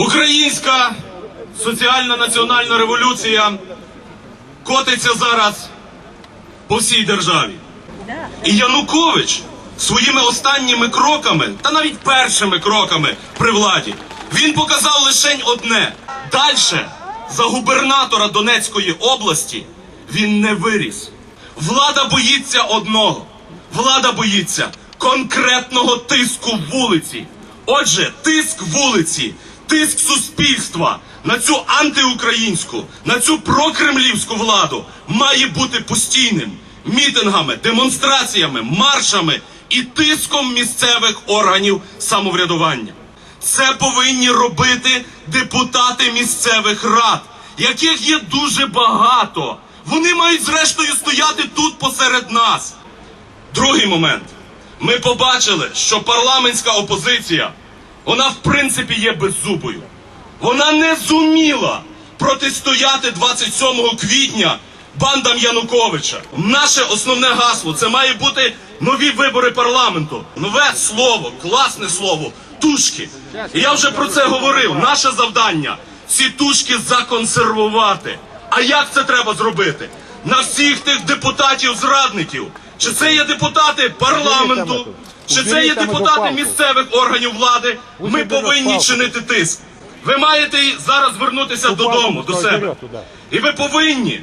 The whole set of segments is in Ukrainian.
Українська соціальна національна революція котиться зараз по всій державі. І Янукович своїми останніми кроками, та навіть першими кроками при владі, він показав лише одне: дальше за губернатора Донецької області він не виріс. Влада боїться одного. Влада боїться конкретного тиску вулиці. Отже, тиск вулиці, тиск суспільства на цю антиукраїнську, на цю прокремлівську владу має бути постійним мітингами, демонстраціями, маршами і тиском місцевих органів самоврядування. Це повинні робити депутати місцевих рад, яких є дуже багато. Вони мають зрештою стояти тут посеред нас. Другий момент. Ми побачили, що парламентська опозиція, вона в принципі є беззубою. Вона не зуміла протистояти 27 квітня бандам Януковича. Наше основне гасло це має бути нові вибори парламенту. Нове слово, класне слово, тушки. І я вже про це говорив. Наше завдання ці тушки законсервувати. А як це треба зробити? На всіх тих депутатів-зрадників. Чи це є депутати парламенту, чи це є депутати місцевих органів влади? Ми повинні чинити тиск. Ви маєте зараз звернутися додому, до себе. І ви повинні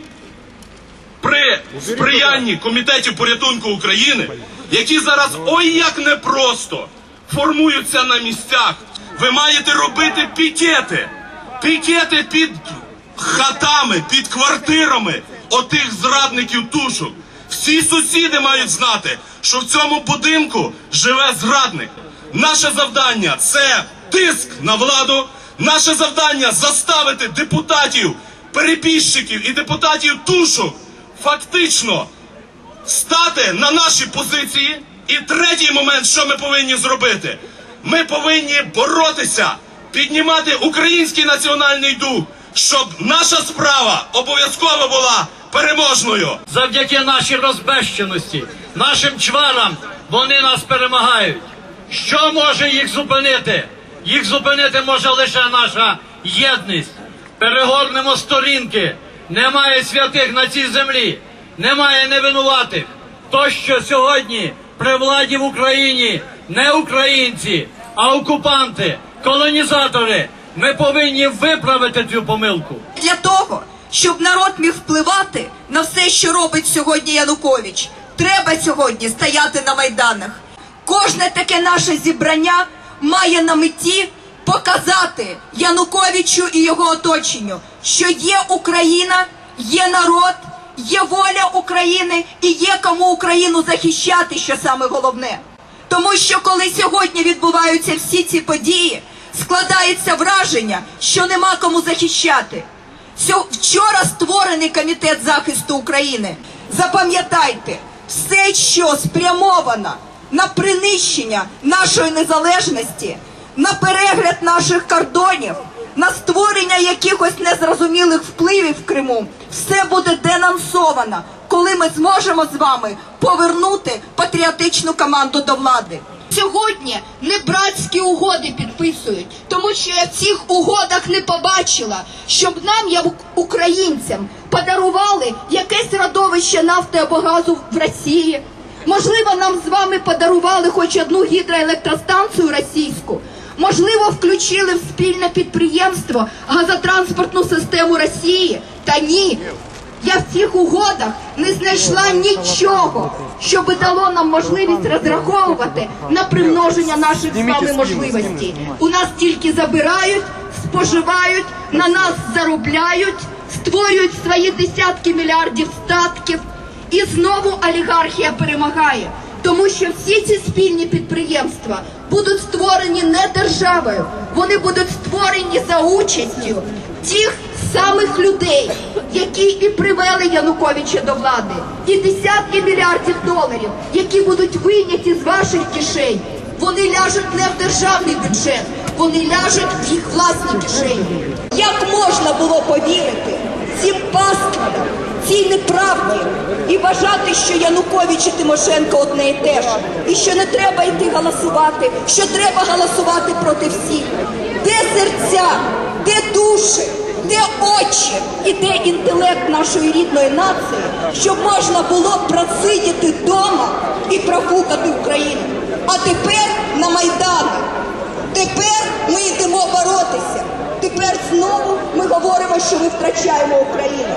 при сприянні комітетів порятунку України, які зараз ой як непросто формуються на місцях. Ви маєте робити пікети, пікети під хатами, під квартирами отих зрадників тушок. Всі сусіди мають знати, що в цьому будинку живе зрадник. Наше завдання це тиск на владу. Наше завдання заставити депутатів, перебіжчиків і депутатів тушок фактично стати на наші позиції. І третій момент, що ми повинні зробити, ми повинні боротися, піднімати український національний дух, щоб наша справа обов'язково була переможною. завдяки нашій розбещеності, нашим чварам, вони нас перемагають. Що може їх зупинити? Їх зупинити може лише наша єдність. Перегорнемо сторінки. Немає святих на цій землі, немає невинуватих. То, що сьогодні при владі в Україні не українці, а окупанти, колонізатори, ми повинні виправити цю помилку. для того, щоб народ міг впливати на все, що робить сьогодні Янукович, треба сьогодні стояти на майданах. Кожне таке наше зібрання має на меті показати Януковичу і його оточенню, що є Україна, є народ, є воля України і є кому Україну захищати, що саме головне. Тому що коли сьогодні відбуваються всі ці події, складається враження, що нема кому захищати. Вчора створений комітет захисту України. Запам'ятайте, все, що спрямовано на принищення нашої незалежності, на перегляд наших кордонів, на створення якихось незрозумілих впливів в Криму, все буде денонсовано, коли ми зможемо з вами повернути патріотичну команду до влади. Сьогодні не братські угоди підписують, тому що я в цих угодах не побачила, щоб нам, як українцям, подарували якесь родовище нафти або газу в Росії. Можливо, нам з вами подарували хоч одну гідроелектростанцію російську. Можливо, включили в спільне підприємство газотранспортну систему Росії. Та ні. Я в цих угодах не знайшла нічого, що би дало нам можливість розраховувати на примноження наших з вами можливостей. У нас тільки забирають, споживають, на нас заробляють, створюють свої десятки мільярдів статків, і знову олігархія перемагає. Тому що всі ці спільні підприємства будуть створені не державою, вони будуть створені за участю тих самих людей, які і привели Януковича до влади, і десятки мільярдів доларів, які будуть вийняті з ваших кишень, вони ляжуть не в державний бюджет, вони ляжуть в їх власні кишені. Як можна було повірити цим пасквилам, цій неправді і вважати, що Янукович і Тимошенко одне і те ж, і що не треба йти голосувати, що треба голосувати проти всіх? Де серця, де душі, де очі і де інтелект нашої рідної нації, щоб можна було просидіти вдома і профукати Україну. А тепер на Майдані. Тепер ми йдемо боротися. Тепер знову ми говоримо, що ми втрачаємо Україну.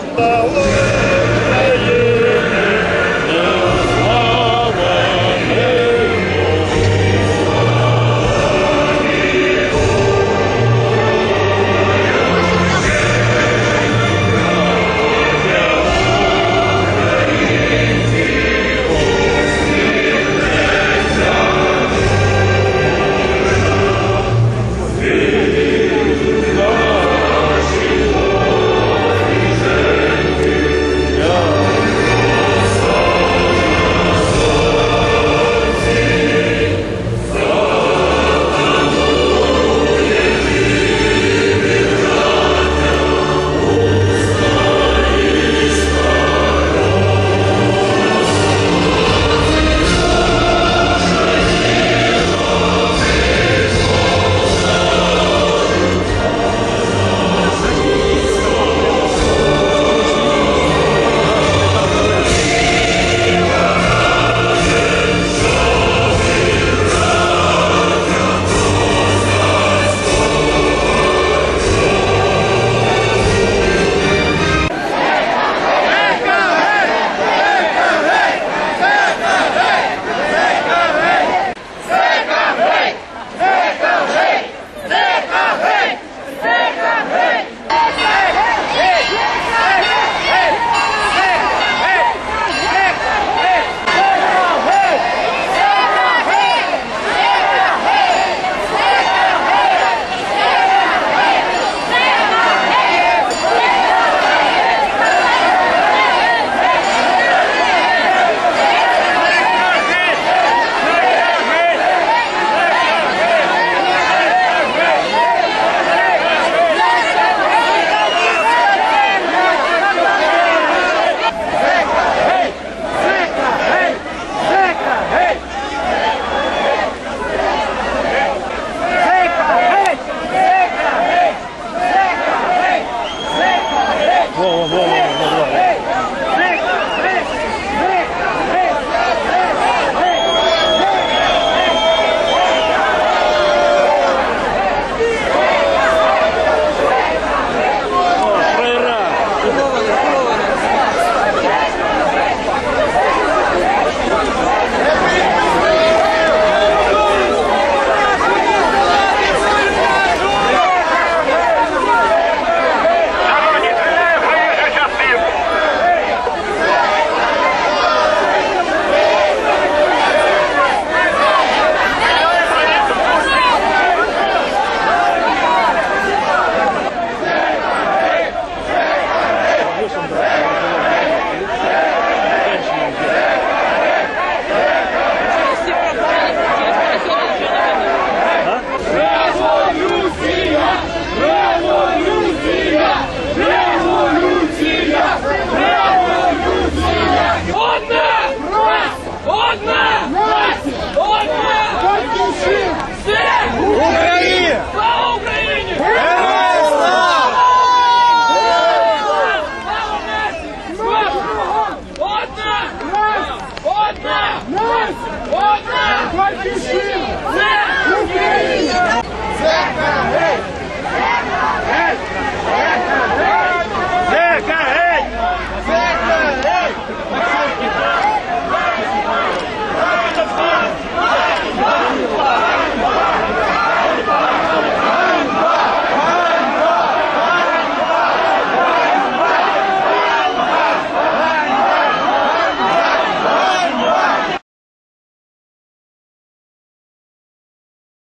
Батьківщина! Це Україна!